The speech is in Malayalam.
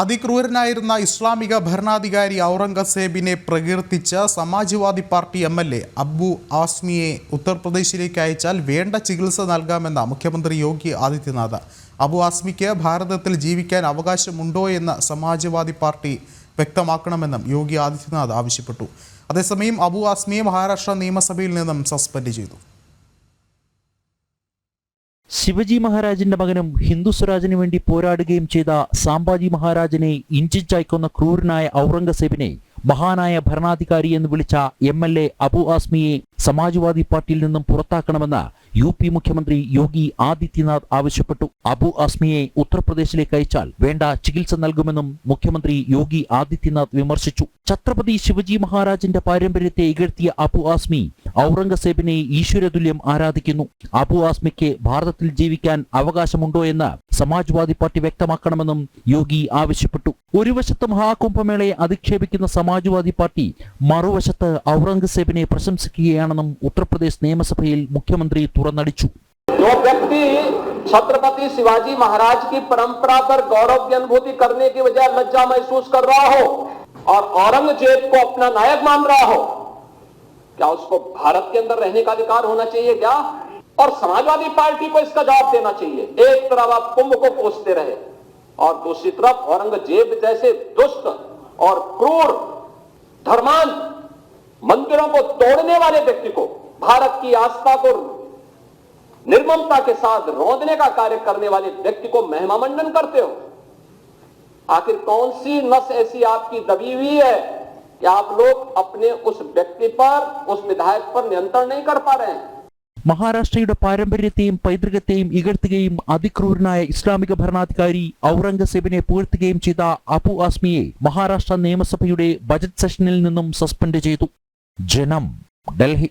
അതിക്രൂരനായിരുന്ന ഇസ്ലാമിക ഭരണാധികാരി ഔറംഗസേബിനെ പ്രകീർത്തിച്ച Samajwadi Party M L A Abu ആസ്മിയെ ഉത്തർപ്രദേശിലേക്ക് അയച്ചാൽ വേണ്ട ചികിത്സ നൽകാമെന്ന മുഖ്യമന്ത്രി യോഗി ആദിത്യനാഥ്. അബു ആസ്മിക്ക് ഭാരതത്തിൽ ജീവിക്കാൻ അവകാശമുണ്ടോ എന്ന് സമാജ്വാദി പാർട്ടി വ്യക്തമാക്കണമെന്നും യോഗി ആദിത്യനാഥ് ആവശ്യപ്പെട്ടു. അതേസമയം അബു ആസ്മിയെ മഹാരാഷ്ട്ര നിയമസഭയിൽ നിന്നും സസ്പെൻഡ് ചെയ്തു. ശിവജി മഹാരാജിന്റെ മകനും ഹിന്ദു സ്വരാജിനു വേണ്ടി പോരാടുകയും ചെയ്ത സാംബാജി മഹാരാജിനെ ഇഞ്ചിഞ്ചായി കൊന്ന ക്രൂരനായ ഔറംഗസേബിനെ മഹാനായ ഭരണാധികാരി എന്ന് വിളിച്ച എം എൽ എ അബു ആസ്മിയെ സമാജ്വാദി പാർട്ടിയിൽ നിന്നും പുറത്താക്കണമെന്ന് യു പി മുഖ്യമന്ത്രി യോഗി ആദിത്യനാഥ് ആവശ്യപ്പെട്ടു. അബു ആസ്മിയെ ഉത്തർപ്രദേശിലേക്ക് അയച്ചാൽ വേണ്ട ചികിത്സ നൽകുമെന്നും മുഖ്യമന്ത്രി യോഗി ആദിത്യനാഥ് വിമർശിച്ചു. ഛത്രപതി ശിവജി മഹാരാജിന്റെ പാരമ്പര്യത്തെ ഇകഴ്ത്തിയ അബു ആസ്മി ഔറംഗസേബിനെ ഈശ്വരതുല്യം ആരാധിക്കുന്നു. അബു ആസ്മിക്ക് ഭാരതത്തിൽ ജീവിക്കാൻ അവകാശമുണ്ടോ എന്ന് സമാജ്വാദി പാർട്ടി വ്യക്തമാക്കണമെന്നും യോഗി ആവശ്യപ്പെട്ടു. ഒരു വശത്ത് മഹാകുംഭമേളയെ അധിക്ഷേപിക്കുന്ന സമാജ്വാദി പാർട്ടി മറുവശത്ത് ഔറംഗസേബിനെ പ്രശംസിക്കുകയാണെന്നും ഉത്തർപ്രദേശ് നിയമസഭയിൽ മുഖ്യമന്ത്രി തുറന്നടിച്ചു जो व्यक्ति छत्रपति शिवाजी महाराज की परंपरा पर गौरव की अनुभूति करने की बजाय लज्जा महसूस कर रहा हो और औरंगजेब को अपना नायक मान रहा हो क्या उसको भारत के अंदर रहने का अधिकार होना चाहिए क्या और समाजवादी पार्टी को इसका जवाब देना चाहिए एक तरफ आप कुंभ को कोसते रहे और दूसरी तरफ़ औरंगज़ेब जैसे दुष्ट और क्रूर धर्मांत मंदिरों को तोड़ने वाले व्यक्ति को भारत की आस्था को निर्ममता के साथ रोदने का कार्य करने वाले व्यक्ति को महिमा मंडन करते हो। आखिर कौन सी नस ऐसी आपकी दबी हुई है कि आप लोग अपने उस व्यक्ति पर, उस विधायक पर नियंत्रण नहीं कर पा रहे हैं? മഹാരാഷ്ട്രയുടെ പാരമ്പര്യത്തെയും പൈതൃകത്തെയും ഇകഴ്ത്തുകയും അതിക്രൂരനായ ഇസ്ലാമിക ഭരണാധികാരി ഔറംഗസേബിനെ പുകഴ്ത്തുകയും ചെയ്ത അബു ആസ്മിയെ മഹാരാഷ്ട്ര നിയമസഭയുടെ ബജറ്റ് സെഷനിൽ നിന്നും സസ്പെൻഡ് ചെയ്തു. ജനം ഡൽഹി.